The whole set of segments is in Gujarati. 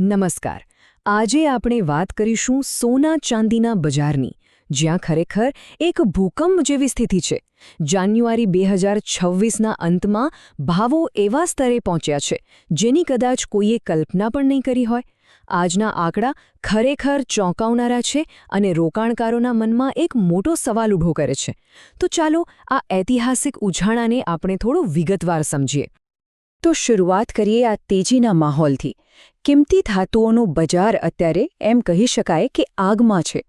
નમસ્કાર. આજે આપણે વાત કરીશું સોના ચાંદીના બજારની. જ્યાં ખરેખર એક ભૂકંપ જેવી સ્થિતિ છે. જાન્યુઆરી બે હજાર છવ્વીસના અંતમાં ભાવો એવા સ્તરે પહોંચ્યા છે, જેની કદાચ કોઈએ કલ્પના પણ નહીં કરી હોય. આજના આંકડા ખરેખર ચોંકાવનારા છે અને રોકાણકારોના મનમાં એક મોટો સવાલ ઊભો કરે છે. તો ચાલો આ ઐતિહાસિક ઉજાણાને આપણે થોડું વિગતવાર સમજીએ. તો શરૂઆત કરીએ આ તેજીના માહોલથી. કિંમતી ધાતુઓનું બજાર અત્યારે એમ કહી શકાય કે આગમાં છે.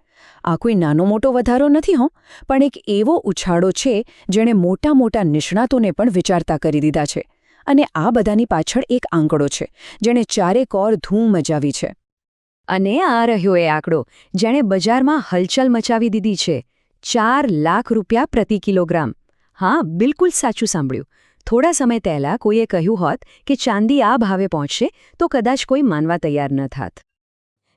આ કોઈ નાનો મોટો વધારો નથી હો, પણ એક એવો ઉછાળો છે જેણે મોટા મોટા નિષ્ણાતોને પણ વિચારતા કરી દીધા છે. અને આ બધાની પાછળ એક આંકડો છે, જેણે ચારે કોર ધૂમ મચાવી છે. અને આ રહ્યો એ આંકડો, જેણે બજારમાં હલચલ મચાવી દીધી છે. ચાર લાખ રૂપિયા પ્રતિ કિલોગ્રામ. હા, બિલકુલ સાચું સાંભળ્યું. થોડા સમય પહેલાં કોઈએ કહ્યું હોત કે ચાંદી આ ભાવે પહોંચશે, તો કદાચ કોઈ માનવા તૈયાર ન થાત.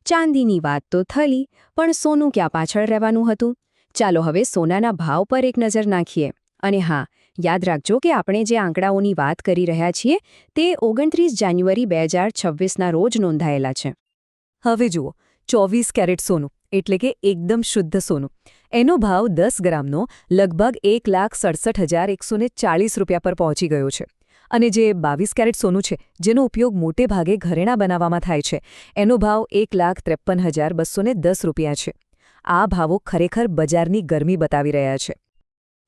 ચાંદીની વાત તો થલી, પણ સોનું ક્યાં પાછળ રહેવાનું હતું? ચાલો હવે સોનાના ભાવ પર એક નજર નાખીએ. અને હા, યાદ રાખજો કે આપણે જે આંકડાઓની વાત કરી રહ્યા છીએ, તે ઓગણત્રીસ જાન્યુઆરી બે હજાર છવ્વીસના રોજ નોંધાયેલા છે. હવે જુઓ, ચોવીસ કેરેટ સોનું, એટલે કે એકદમ શુદ્ધ સોનું. એનો ભાવ દસ ગ્રામનો લગભગ એક લાખ સડસઠ હજાર એકસો ચાળીસ રૂપિયા પર પહોંચી ગયો છે. અને જે બાવીસ કેરેટ સોનું છે, જેનો ઉપયોગ મોટે ભાગે ઘરેણાં બનાવવામાં થાય છે, એનો ભાવ એક લાખ ત્રેપન હજાર બસો દસ રૂપિયા છે. આ ભાવો ખરેખર બજારની ગરમી બતાવી રહ્યા છે.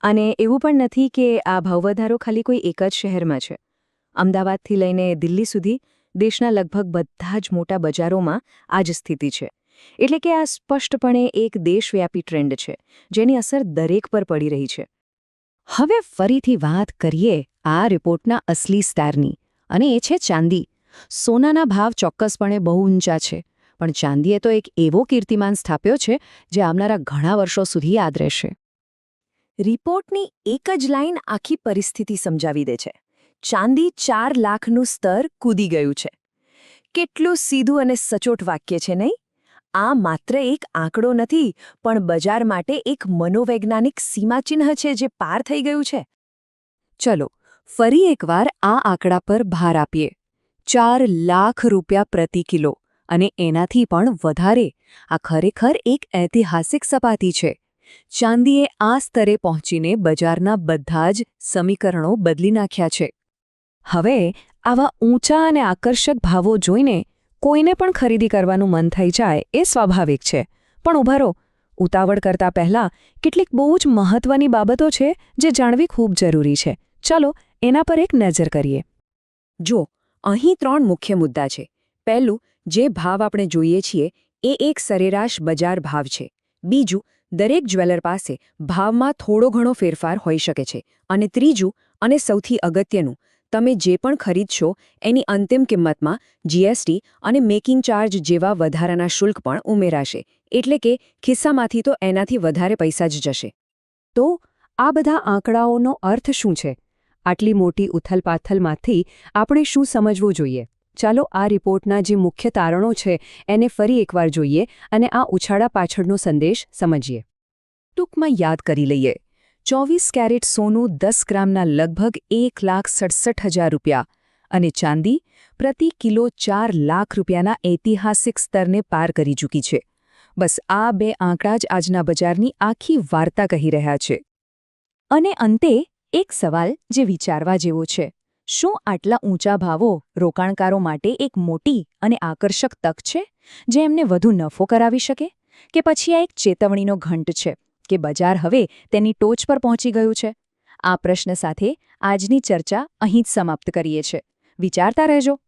અને એવું પણ નથી કે આ ભાવવધારો ખાલી કોઈ એક જ શહેરમાં છે. અમદાવાદથી લઈને દિલ્હી સુધી દેશના લગભગ બધા જ મોટા બજારોમાં આ જ સ્થિતિ છે. એટલે કે આ સ્પષ્ટપણે એક દેશવ્યાપી ટ્રેન્ડ છે, જેની અસર દરેક પર પડી રહી છે. હવે ફરીથી વાત કરીએ આ રિપોર્ટના અસલી સ્ટારની, અને એ છે ચાંદી. સોનાના ભાવ ચોક્કસપણે બહુ ઊંચા છે, પણ ચાંદીએ તો એક એવો કીર્તિમાન સ્થાપ્યો છે, જે આવનારા ઘણા વર્ષો સુધી યાદ રહેશે. રિપોર્ટની એક જ લાઇન આખી પરિસ્થિતિ સમજાવી દે છે. ચાંદી ચાર લાખનું સ્તર કૂદી ગયું છે. કેટલું સીધું અને સચોટ વાક્ય છે નહીં? આ માત્ર એક આંકડો નથી, પણ બજાર માટે એક મનોવૈજ્ઞાનિક સીમાચિહ્ન છે જે પાર થઈ ગયું છે. ચલો, ફરી એકવાર આ આંકડા પર ભાર આપીએ. ચાર લાખ રૂપિયા પ્રતિ કિલો, અને એનાથી પણ વધારે. આ ખરેખર એક ઐતિહાસિક સપાટી છે. ચાંદીએ આ સ્તરે પહોંચીને બજારના બધા જ સમીકરણો બદલી નાખ્યા છે. હવે આવા ઊંચા અને આકર્ષક ભાવો જોઈને કોઈને પણ ખરીદી કરવાનું મન થઈ જાય એ સ્વાભાવિક છે. પણ ઊભા રહો. ઉતાવળ કરતા પહેલાં કેટલીક બહુ જ મહત્વની બાબતો છે જે જાણવી ખૂબ જરૂરી છે. ચાલો એના પર એક નજર કરીએ. જો, અહીં ત્રણ મુખ્ય મુદ્દા છે. પહેલું, જે ભાવ આપણે જોઈએ છીએ, એ એક સરેરાશ બજાર ભાવ છે. બીજું, દરેક જ્વેલર પાસે ભાવમાં થોડો ઘણો ફેરફાર હોઈ શકે છે. અને ત્રીજું અને સૌથી અગત્યનું તમે જે પણ ખરીદશો, એની અંતિમ કિંમતમાં જીએસટી અને મેકિંગ ચાર્જ જેવા વધારાના શુલ્ક પણ ઉમેરાશે. એટલે કે, ખિસ્સામાંથી તો એનાથી વધારે પૈસા જ જશે. તો, આ બધા આંકડાઓનો અર્થ શું છે? આટલી મોટી ઉથલપાથલમાંથી આપણે શું સમજવું જોઈએ? ચાલો આ રિપોર્ટના જે મુખ્ય તારણો છે, એને ફરી એકવાર જોઈએ અને આ ઉછાળા પાછળનો સંદેશ સમજીએ. ટૂંકમાં યાદ કરી લઈએ. ચોવીસ કેરેટ સોનું દસ ગ્રામના લગભગ એક લાખ સડસઠ હજાર રૂપિયા અને ચાંદી પ્રતિ કિલો ચાર લાખ રૂપિયાના ઐતિહાસિક સ્તરને પાર કરી ચૂકી છે. બસ આ બે આંકડા જ આજના બજારની આખી વાર્તા કહી રહ્યા છે. અને અંતે એક સવાલ જે વિચારવા જેવો છે. શું આટલા ઊંચા ભાવો રોકાણકારો માટે એક મોટી અને આકર્ષક તક છે, જે એમને વધુ નફો કરાવી શકે? કે પછી આ એક ચેતવણીનો ઘંટ છે? કે બજાર હવે તેની ટોચ પર પહોંચી ગયું છે? આ પ્રશ્ન સાથે આજની ચર્ચા અહીં જ સમાપ્ત કરીએ છે વિચારતા રહેજો.